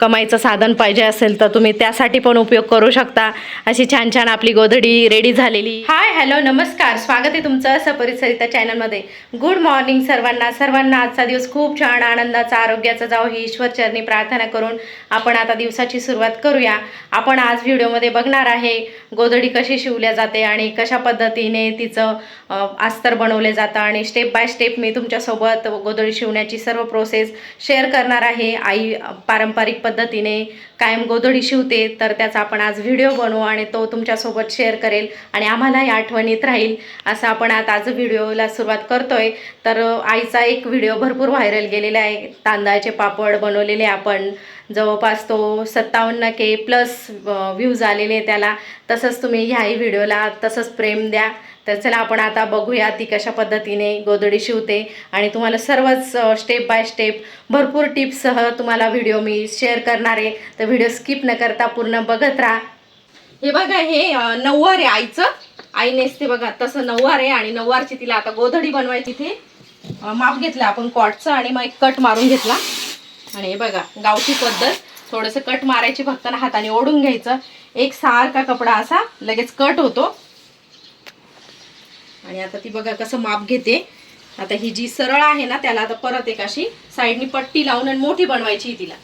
कमाईचं साधन पाहिजे असेल तर तुम्ही त्यासाठी पण उपयोग करू शकता. अशी छान छान आपली गोधडी रेडी झालेली. हाय हॅलो नमस्कार. स्वागत आहे तुमचं सपरिसरिता चॅनलमध्ये गुड मॉर्निंग सर्वांना. सर्वांना आजचा दिवस खूप छान आनंदाचा आरोग्याचा जावं ही ईश्वरचरणी प्रार्थना करून आपण आता दिवसाची सुरुवात करूया. आपण आज व्हिडिओमध्ये बघणार आहे गोधडी कशी शिवल्या जाते आणि कशा पद्धतीने तिचं अस्तर बनवले जातं आणि स्टेप बाय स्टेप मी तुमच्यासोबत गोधडी शिवण्याची सर्व प्रोसेस शेअर करणार आहे. आई पारंपरिक पद्धतीने कायम गोधडी शिवते तर त्याचा आपण आज व्हिडिओ बनवू आणि तो तुमच्यासोबत शेअर करेल आणि आम्हाला या आठवणीत राहील असं आपण आता आज व्हिडिओला सुरुवात करतोय. तर आईचा एक व्हिडिओ भरपूर व्हायरल गेलेला आहे. तांदळाचे पापड बनवलेले आपण. जवळपास तो सत्तावन्न के प्लस व्ह्यूज आलेले आहे त्याला. तसंच तुम्ही ह्याही व्हिडिओला तसंच प्रेम द्या. तर चला आपण आता बघूया ती कशा पद्धतीने गोधडी शिवते. आणि तुम्हाला सर्वच स्टेप बाय स्टेप भरपूर टिप्ससह तुम्हाला व्हिडिओ मी शेअर करणार आहे. तर व्हिडिओ स्किप न करता पूर्ण बघत राहा. हे बघा हे नऊवार आहे आईचं. आई नेसते बघा तसं नऊवार आहे आणि नऊवारची तिला आता गोधडी बनवायची इथे. माप घेतला आपण कॉटचं आणि मग एक कट मारून घेतला. आणि हे बघा गावठी पद्धत. थोडंसं कट मारायची फक्त ना हाताने ओढून घ्यायचं. एक सारखा कपडा असा लगेच कट होतो. आणि आता ती बघा कसं माप घेते. आता ही जी सरळ आहे ना त्याला आता परत एक अशी साईडनी पट्टी लावून आणि मोठी बनवायची तिला.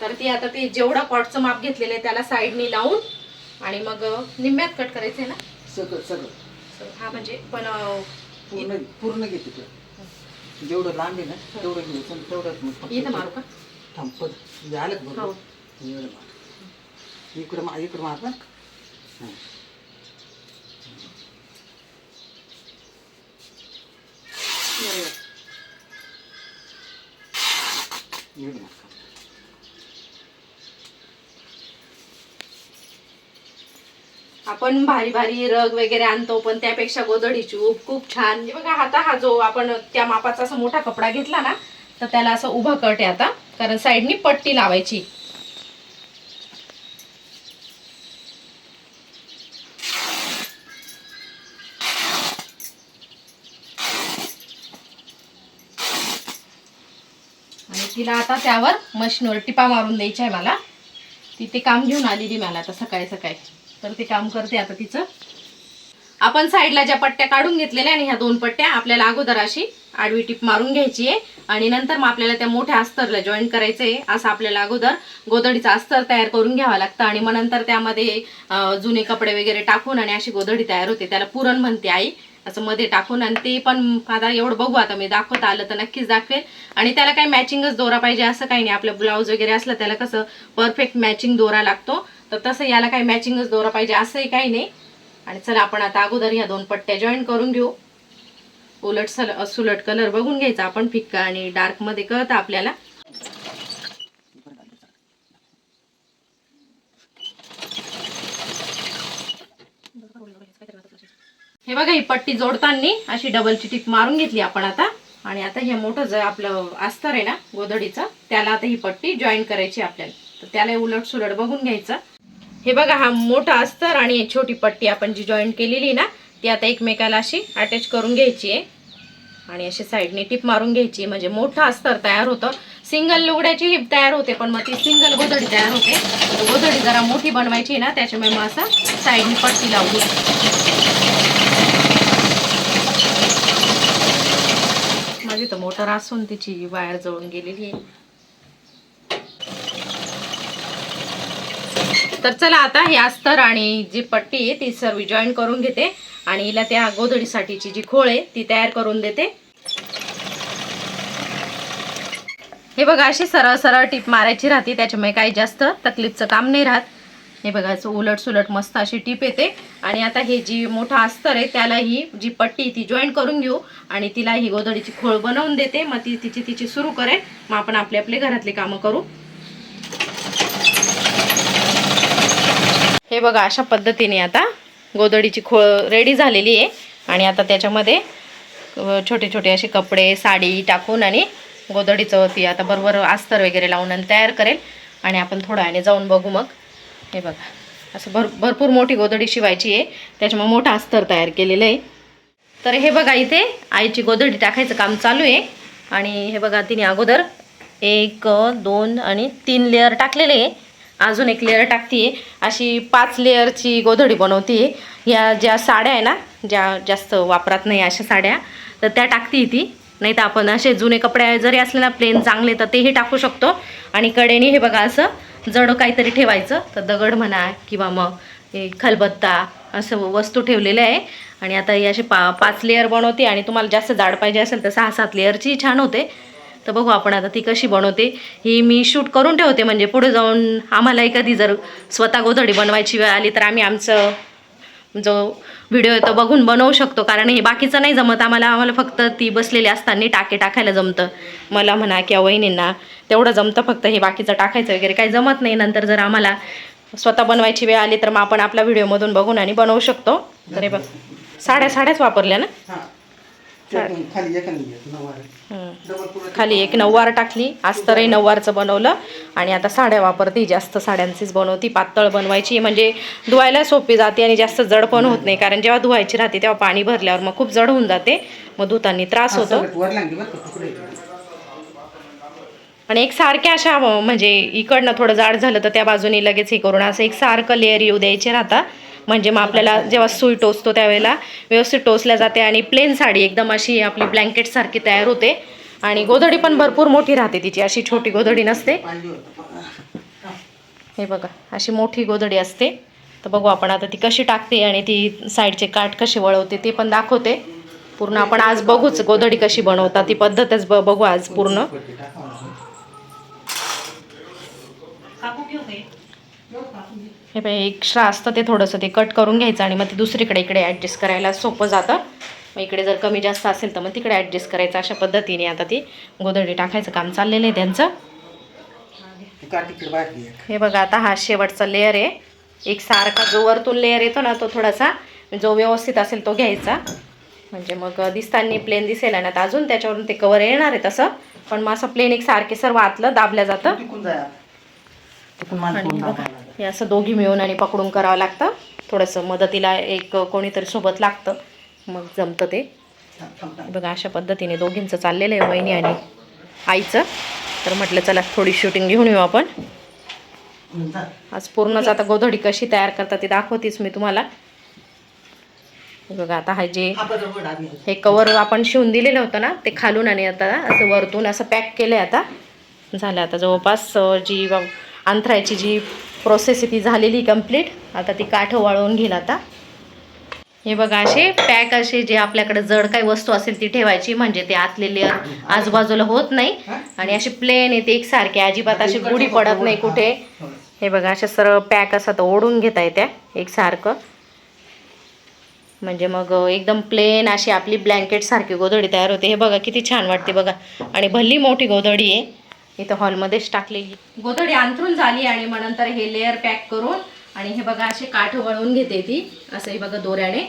तर ती आता ते जेवढा कॉटचं माप घेतलेलं आहे त्याला साईडनी लावून आणि मग निम्म्यात कट करायचं आहे ना? सगळं सगळं. हा म्हणजे पण पूर्ण पूर्ण घेते जेवढं लांब आहे ना तेवढं घ्यायचं तेवढंच फक्त इथं मारू का? थांबत झालं मार. इकडं इकडं मार ना हां. बरोबर. एवढं मार आपण भारी भारी रग वगैरे आणतो पण त्यापेक्षा गोधडी चूप खूप छान. बघा आता हा जो आपण त्या मापाचा असा मोठा कपडा घेतला ना तर त्याला असं उभा कट आहे आता कारण साईडनी पट्टी लावायची आणि तिला आता त्यावर मशीनवर टिपा मारून द्यायच्या आहे मला. ती ते काम घेऊन आलेली मला आता सकाळी सकाळी. तर ते काम करते आता तिचं. आपण साईडला ज्या पट्ट्या काढून घेतलेल्या आणि ह्या दोन पट्ट्या आपल्याला अगोदर अशी आडवी टीप मारून घ्यायची आहे. आणि नंतर मग आपल्याला त्या मोठ्या अस्तरला जॉईन करायचं आहे. असं आपल्याला अगोदर गोधडीचं अस्तर तयार करून घ्यावं लागतं. आणि मग नंतर त्यामध्ये जुने कपडे वगैरे टाकून आणि अशी गोधडी तयार होते. त्याला पुरण म्हणते आई. असं मध्ये टाकून आणि ते पण आता एवढं बघू आता मी दाखवता आलं तर नक्कीच दाखवेल. आणि त्याला काही मॅचिंगच दोरा पाहिजे असं काही नाही. आपलं ब्लाऊज वगैरे असलं त्याला कसं परफेक्ट मॅचिंग दोरा लागतो. तर तसं याला काही मॅचिंगच दोरा पाहिजे असंही काही नाही. आणि चला आपण आता अगोदर ह्या दोन पट्ट्या जॉईन करून घेऊ. उलट सल सुलट कलर बघून घ्यायचा आपण फिक्का आणि डार्कमध्ये कळतं आपल्याला. हे बघा ही पट्टी जोडताना अशी डबलची टिप मारून घेतली आपण आता. आणि आता हे मोठं जे आपलं अस्तर आहे ना गोधडीचं त्याला आता ही पट्टी जॉईन करायची आपल्याला. तर त्याला उलट सुलट बघून घ्यायचं. हे बघा हा मोठा अस्तर आणि छोटी पट्टी आपण जी जॉईन केलेली ना ती आता एकमेकाला अशी अटॅच करून घ्यायची आहे. आणि अशी साईडने टिप मारून घ्यायची म्हणजे मोठं अस्तर तयार होतं. सिंगल लुगड्याची हिप तयार होते पण मग ती सिंगल गोधडी तयार होते. गोधडी जरा मोठी बनवायची ना त्याच्यामुळे मग असं साईडने पट्टी लावली. माझी तर मोटर असून तिची वायर जळून गेलेली आहे. तर चला आता हे अस्तर आणि जी पट्टी आहे ती सर्व जॉईन करून घेते आणि हिला त्या गोधडीसाठीची जी खोळ आहे ती तयार करून देते. हे बघा अशी सरळ सरळ टीप मारायची राहते त्याच्यामुळे काही जास्त तकलीफचं काम नाही राहत. हे बघा असं उलट सुलट मस्त अशी टीप येते. आणि आता हे जी मोठा अस्तर आहे त्याला ही जी पट्टी ती जॉईन करून घेऊ. आणि तिला ही गोधडीची खोळ बनवून देते. मग ती तिची तिची सुरू करेल. मग आपण आपले आपले घरातले कामं करू. हे बघा अशा पद्धतीने आता गोधडीची खोळ रेडी झालेली आहे. आणि आता त्याच्यामध्ये छोटे छोटे असे कपडे साडी टाकून आणि गोदडीचं ती आता बरोबर अस्तर वगैरे लावून आणि तयार करेल. आणि आपण थोड्या जाऊन बघू मग. हे बघा. असं भर भरपूर मोठी गोधडी शिवायची आहे. त्याच्यामुळे मोठा अस्तर तयार केलेलं आहे. तर हे बघा इथे आईची गोधडी टाकायचं काम चालू आहे. आणि हे बघा तिने अगोदर एक दोन आणि तीन लेअर टाकलेले आहे. अजून एक लेअर टाकते अशी पाच लेअरची गोधडी बनवते या ज्या साड्या आहे ना ज्या जास्त वापरात नाही अशा साड्या तर त्या टाकते ती. नाही तर आपण असे जुने कपडे जरी असले ना प्लेन चांगले तर तेही टाकू शकतो. आणि कडेने हे बघा असं जड काहीतरी ठेवायचं. तर दगड म्हणा किंवा मग हे खलबत्ता असं वस्तू ठेवलेल्या आहे. आणि आता ही अशी पा पाच लेअर बनवते आणि तुम्हाला जास्त जाड पाहिजे असेल तर सहा सात लेअरची छान होते. तर बघू आपण आता ती कशी बनवते. ही मी शूट करून ठेवते म्हणजे पुढे जाऊन आम्हालाही कधी जर स्वतः गोधडी बनवायची वेळ आली तर आम्ही आमचं जो व्हिडिओ आहे तो बघून बनवू शकतो. कारण हे बाकीचं नाही जमत. आम्हाला आम्हाला फक्त ती बसलेली असताना टाके टाकायला जमतं. मला म्हणा किंवा वहिनींना तेवढं जमतं फक्त हे बाकीचं टाकायचं वगैरे. काही जमत नाही. नंतर जर आम्हाला स्वतः बनवायची वेळ आली तर मग आपण आपल्या व्हिडिओमधून बघून आणि बनवू शकतो. तर हे बघ. साड्या साड्याच वापरल्या ना? खाली खाली एक नऊवार टाकली. अस्तरही नऊवारचं बनवलं. आणि आता साड्या वापरते. जास्त साड्यांचीच बनवती. पातळ बनवायची. म्हणजे धुवायला सोपी जाते आणि जास्त जड पण होत नाही. कारण जेव्हा धुवायची राहते तेव्हा पाणी भरल्यावर मग खूप जड होऊन जाते. मग धुताना त्रास होतो. आणि एक सारख्या अशा म्हणजे इकडनं थोडं जाड झालं तर त्या बाजूने लगेच हे करून असं एक सारखं लेअर येऊ द्यायचे राहता. म्हणजे मग आपल्याला जेव्हा सुई टोचतो त्यावेळेला व्यवस्थित टोचल्या जाते आणि प्लेन साडी एकदम अशी आपली ब्लँकेटसारखी तयार होते. आणि गोधडी पण भरपूर मोठी राहते तिची अशी छोटी गोधडी नसते. हे बघा अशी मोठी गोधडी असते. तर बघू आपण आता ती कशी टाकते आणि ती साईडचे काठ कसे वळवते ते पण दाखवते. पूर्ण आपण आज बघूच गोधडी कशी बनवता ती पद्धतच ब बघू आज पूर्ण. हे पाय एक्स्ट्रा असतं ते थोडंसं ते कट करून घ्यायचं आणि मग ते दुसरीकडे इकडे ॲडजस्ट करायला सोपं जातं. मग इकडे जर कमी जास्त असेल तर मग तिकडे ॲडजस्ट करायचं अशा पद्धतीने आता ती गोधडी टाकायचं काम चाललेलं आहे त्यांचं. हे बघा आता हा शेवटचा लेअर आहे. एक सारखा जो वरतून लेअर येतो ना तो थोडासा जो व्यवस्थित असेल तो घ्यायचा. म्हणजे मग दिसताना प्लेन दिसेल आणि आता अजून त्याच्यावरून ते कवर येणार आहे तसं. पण मग असं प्लेन एक सारखे सर्व आतलं दाबल्या जातं. हे असं दोघी मिळून आणि पकडून करावं लागतं. थोडंसं मदतीला एक कोणीतरी सोबत लागतं. मग जमतं ते. बघा अशा पद्धतीने दोघींचं चाललेलं आहे वहिनी आणि आईचं. तर म्हटलं चला थोडी शूटिंग घेऊन येऊ आपण. आज पूर्णच आता गोधडी कशी तयार करतात ती दाखवतीच मी तुम्हाला. बघा आता हा जे हे कवर आपण शिवून दिलेलं होतं ना ते खालून आणि आता असं वरतून असं पॅक केलं आहे आता. झालं आता जवळपास जी अंथरायची जी प्रोसेस ती झालेली कंप्लीट आता ती काठ वाळवून घेईल आता. हे बघा असे पॅक असे जे आपल्याकडे जड काही वस्तू असेल ती ठेवायची म्हणजे ते आतले लेअर आजूबाजूला होत नाही. आणि असे प्लेन येते एकसारखे अजिबात अशी गुढी पडत नाही कुठे. हे बघा अशा सरळ पॅक असं तर ओढून घेता येत्या एकसारखं. म्हणजे मग एकदम प्लेन अशी आपली ब्लँकेट सारखी गोधडी तयार होते. हे बघा किती छान वाटते बघा. आणि भल्ली मोठी गोधडी आहे. इथं हॉलमध्येच टाकलेली. गोधडी अंथरून झाली आणि मग नंतर हे लेअर पॅक करून आणि हे बघा असे काठ वळवून घेते ती. असं हे बघा दोऱ्याने.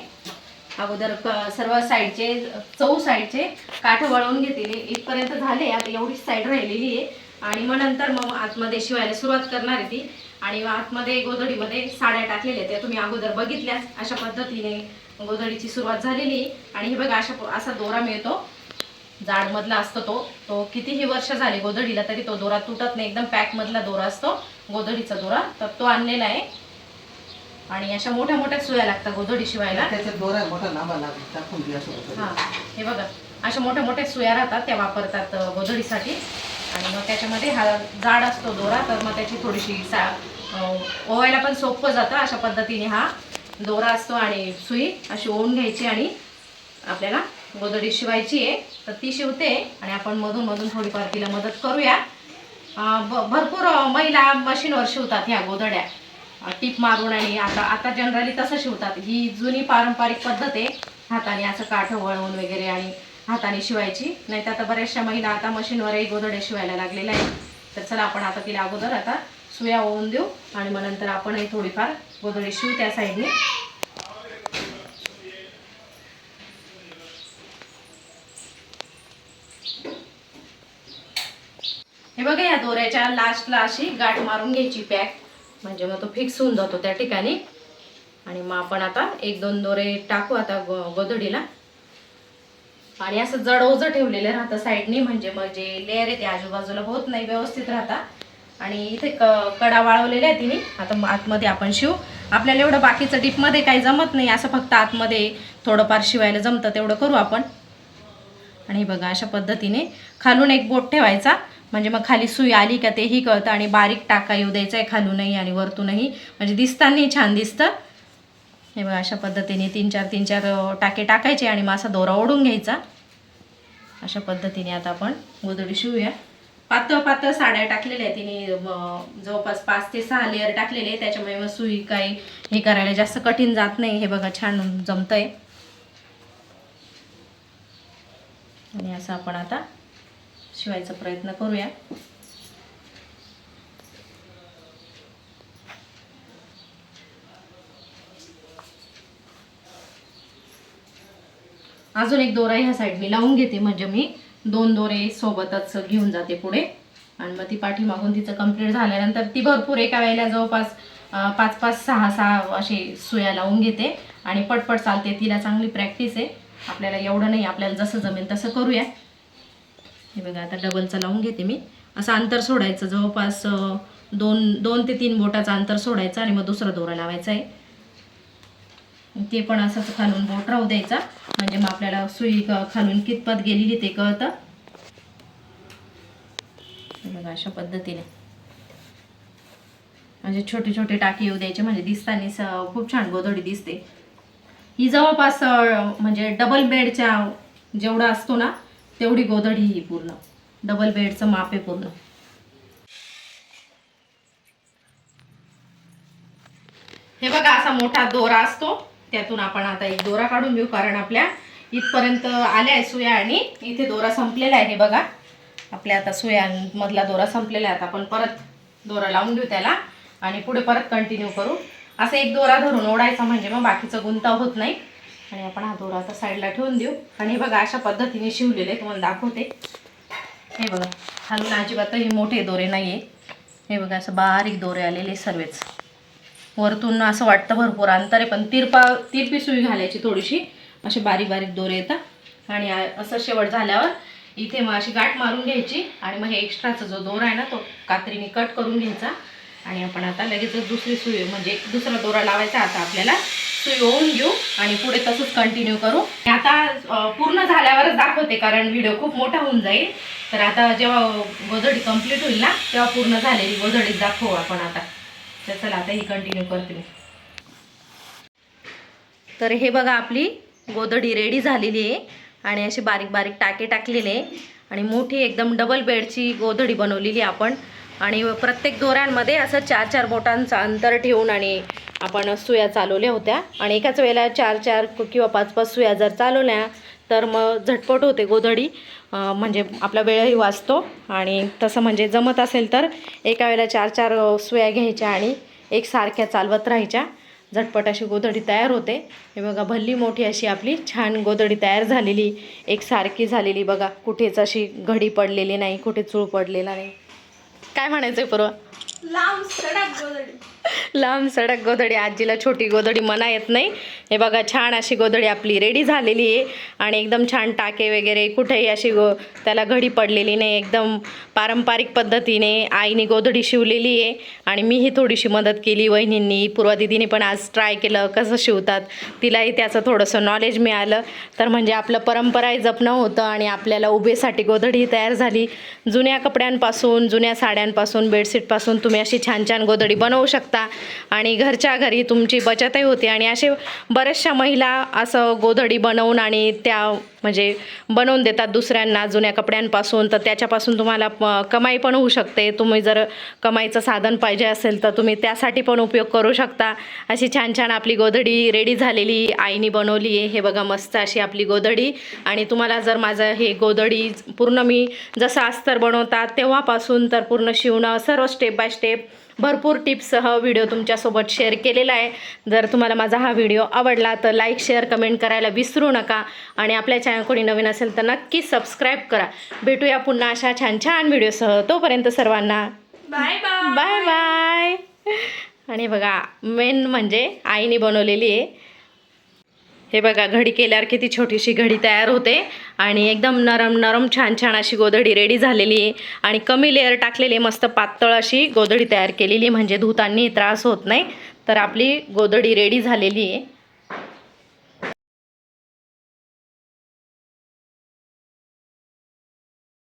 अगोदर सर्व साईडचे चौ साईडचे काठ वळवून घेतलेले इथपर्यंत झाले. आता एवढीच साईड राहिलेली आहे. आणि मग नंतर मग आतमध्ये शिवायला सुरुवात करणार आहे ती. आणि मग आतमध्ये गोधडीमध्ये साड्या टाकलेल्या त्या तुम्ही अगोदर बघितल्यास अशा पद्धतीने गोधडीची सुरुवात झालेली आणि हे बघा अशा असा दोरा मिळतो. जाड मधला असतो तो. तो कितीही वर्ष झाले गोधडीला तरी तो दोरा तुटत नाही. एकदम पॅक मधला दोरा असतो. गोधडीचा दोरा. तर तो आणलेला आहे. आणि अशा मोठ्या मोठ्या सुया लागतात गोधडी शिवायला. त्याच्यात दोरा मोठा. हा. हे बघा. अशा मोठ्या मोठ्या सुया राहतात. त्या वापरतात गोधडीसाठी. आणि मग त्याच्यामध्ये हा जाड असतो दोरा. तर मग त्याची थोडीशी सा ओवायला पण सोपं जातं. अशा पद्धतीने हा दोरा असतो आणि सुई अशी ओवून घ्यायची आणि आपल्याला गोदडी शिवायची आहे तर ती शिवते आणि आपण मधून मधून थोडीफार तिला मदत करूया. भरपूर महिला मशीनवर शिवतात ह्या गोधड्या. टीप मारून आणि आता आता जनरली तसं शिवतात. ही जुनी पारंपरिक पद्धत आहे हाताने असं काठ वळवून वगैरे आणि हाताने शिवायची. नाही तर आता बऱ्याचशा महिला आता मशीनवरही गोधड्या शिवायला लागलेल्या आहेत. तर चला आपण आता तिला अगोदर आता सुया ओवून देऊ आणि मग नंतर आपणही थोडीफार गोदडी शिवू त्या साईडने. बघा या दोऱ्याच्या लास्टला अशी गाठ मारून घ्यायची पॅक म्हणजे मग तो फिक्स होऊन जातो त्या ठिकाणी. आणि मग आपण आता एक दोन दोरे टाकू आता गोधडीला आणि असं जड ओझं ठेवलेलं राहतं साईडनी म्हणजे मग जे लेअर आहे ते आजूबाजूला होत नाही व्यवस्थित राहता आणि इथे क कडा वाळवलेल्या आहे तिने. आता आतमध्ये आपण शिवू. आपल्याला एवढं बाकीचं टिपमध्ये काही जमत नाही. असं फक्त आतमध्ये थोडंफार शिवायला जमतं तेवढं करू आपण. आणि बघा अशा पद्धतीने खालून एक बोट ठेवायचा. म्हणजे मग खाली सुई आली का तेही कळतं आणि बारीक टाका येऊ द्यायचा आहे खालूनही आणि वरतूनही. म्हणजे दिसतानाही छान दिसतं. हे बघा अशा पद्धतीने तीन चार तीन चार टाके टाकायचे आणि मग असा दोरा ओढून घ्यायचा. अशा पद्धतीने आता आपण गोदडी शिवूया. पातळ पातळ साड्या टाकलेल्या आहेत. तिने जवळपास पाच ते सहा लेअर टाकलेले आहे त्याच्यामुळे मग सुई काही हे करायला जास्त कठीण जात नाही. हे बघा छान जमतंय. आणि असं आपण आता शिवायचा प्रयत्न करूया. अजून एक दोरा ह्या साईडने लावून घेते म्हणजे मी दोन दोरे सोबतच घेऊन जाते पुढे. आणि मग ती पाठीमागून तिचं कंप्लीट झाल्यानंतर ती भरपूर एका वेळेला जवळपास पाच पाच सहा सहा असे सुया लावून घेते. आणि पटपट चालते तिला चांगली प्रॅक्टिस आहे. आपल्याला एवढं नाही आपल्याला जसं जमेल तसं करूया. हे बघा आता डबलचा लावून घेते मी. असं अंतर सोडायचं. जवळपास दोन दोन ते तीन बोटाचं अंतर सोडायचं आणि मग दुसरा दोरा लावायचा आहे. ते पण असंच खालून बोट राहू द्यायचा. म्हणजे मग आपल्याला सुई खालून कितपत गेलेली ते कळतं. हे बघा अशा पद्धतीने. म्हणजे छोटे छोटे टाके येऊ द्यायचे. म्हणजे दिसताना खूप छान गोदडी दिसते. ही जवळपास म्हणजे डबल बेडच्या जेवढा असतो ना तेवढी गोधडी ही पूर्ण. डबल बेडचं माप आहे पूर्ण. हे बघा असा मोठा दोरा असतो. त्यातून आपण आता एक दोरा काढून घेऊ कारण आपल्या इथपर्यंत आल्या आहे सुया आणि इथे दोरा संपलेला आहे हे बघा. आपल्या आता सुयांमधला दोरा संपलेला आहे. आता आपण परत दोरा लावून घेऊ त्याला आणि पुढे परत कंटिन्यू करू. असं एक दोरा धरून ओढायचा म्हणजे मग बाकीचं गुंता होत नाही. आणि आपण हा दोरा आता साईडला ठेवून देऊ. आणि हे बघा अशा पद्धतीने शिवलेले आहे, तुम्हाला दाखवते. हे बघा हलून अजिबात हे मोठे दोरे नाही आहे हे बघा असं बारीक दोरे आलेले सर्वच. वरतून असं वाटतं भरपूर अंतर आहे पण तिरपा तिरपी सुई घालायची थोडीशी. असे बारीक बारीक दोरे येतात. आणि असं शेवट झाल्यावर इथे मग अशी गाठ मारून घ्यायची. आणि मग हे एक्स्ट्राचा जो दोरा आहे ना तो कात्रीने कट करून घ्यायचा. आणि आपण आता लगेचच दुसरी सुई म्हणजे दुसरा दोरा लावायचा आता आपल्याला. येऊन घेऊ आणि पुढे तसंच कंटिन्यू करू. आता पूर्ण झाल्यावरच दाखवते कारण व्हिडिओ खूप मोठा होऊन जाईल. तर आता जेव्हा गोधडी कंप्लीट होईल ना तेव्हा पूर्ण झालेली गोधडी दाखवू आपण आता. तर चला आता ही कंटिन्यू करते मी. तर हे बघा आपली गोधडी रेडी झालेली आहे. आणि असे बारीक बारीक टाके टाकलेले आणि मोठी एकदम डबल बेडची गोधडी बनवलेली आपण. आणि प्रत्येक दोऱ्यांमध्ये असं चार चार बोटांचं अंतर ठेवून आणि आपण सुया चालवल्या होत्या. आणि एकाच वेळेला चार चार किंवा पाच पाच सुया जर चालवल्या तर मग झटपट होते गोधडी. म्हणजे आपला वेळही वाचतो. आणि तसं म्हणजे जमत असेल तर एका वेळेला चार चार सुया घ्यायच्या आणि एकसारख्या चालवत राहायच्या. झटपट अशी गोधडी तयार होते. हे बघा भल्ली मोठी अशी आपली छान गोधडी तयार झालेली. एकसारखी झालेली बघा कुठेच अशी घडी पडलेली नाही कुठे चूळ पडलेला नाही. काय म्हणायचं पूर्व? लांब सडक गोधडी. लांब सडक गोधडी आजीला छोटी गोधडी मना येत नाही. हे बघा छान अशी गोधडी आपली रेडी झालेली आहे. आणि एकदम छान टाके वगैरे कुठेही अशी गो त्याला घडी पडलेली नाही. एकदम पारंपरिक पद्धतीने आईने गोधडी शिवलेली आहे. आणि मीही थोडीशी मदत केली वहिनींनी. पूर्वा दिदीने पण आज ट्राय केलं कसं शिवतात. तिलाही त्याचं थोडंसं नॉलेज मिळालं. तर म्हणजे आपलं परंपराही जपणं होतं आणि आपल्याला उभेसाठी गोधडी तयार झाली. जुन्या कपड्यांपासून जुन्या साड्यांपासून बेडशीटपासून तुम्ही अशी छान छान गोधडी बनवू शकता. आणि घरच्या घरी तुमची बचतही होते. आणि असे बऱ्याचशा महिला असं गोधडी बनवून आणि त्या म्हणजे बनवून देतात दुसऱ्यांना जुन्या कपड्यांपासून. तर त्याच्यापासून तुम्हाला कमाई पण होऊ शकते. तुम्ही जर कमाईचं साधन पाहिजे असेल तर तुम्ही त्यासाठी पण उपयोग करू शकता. अशी छान छान आपली गोधडी रेडी झालेली आईने बनवली आहे. हे बघा मस्त अशी आपली गोधडी. आणि तुम्हाला जर माझं हे गोधडी पूर्ण मी जसं अस्तर बनवतात तेव्हापासून तर पूर्ण शिवणं सर्व स्टेप बाय स्टेप भरपूर टिप्ससह व्हिडिओ तुमच्यासोबत शेअर केलेला आहे. जर तुम्हाला माझा हा व्हिडिओ आवडला तर लाईक शेअर कमेंट करायला विसरू नका आणि आपल्या चॅनल कोणी नवीन असेल तर नक्की सबस्क्राईब करा. भेटूया पुन्हा अशा छान छान व्हिडिओसह. तोपर्यंत सर्वांना बाय बाय. Bye bye. आणि बघा मेन म्हणजे आईने बनवलेली आहे. हे बघा घडी केल्यावर किती छोटीशी घडी तयार होते. आणि एकदम नरम नरम छान छान अशी गोधडी रेडी झालेली आहे. आणि कमी लेअर टाकलेली मस्त पातळ अशी गोधडी तयार केलेली म्हणजे धुतांनी त्रास होत नाही. तर आपली गोधडी रेडी झालेली आहे.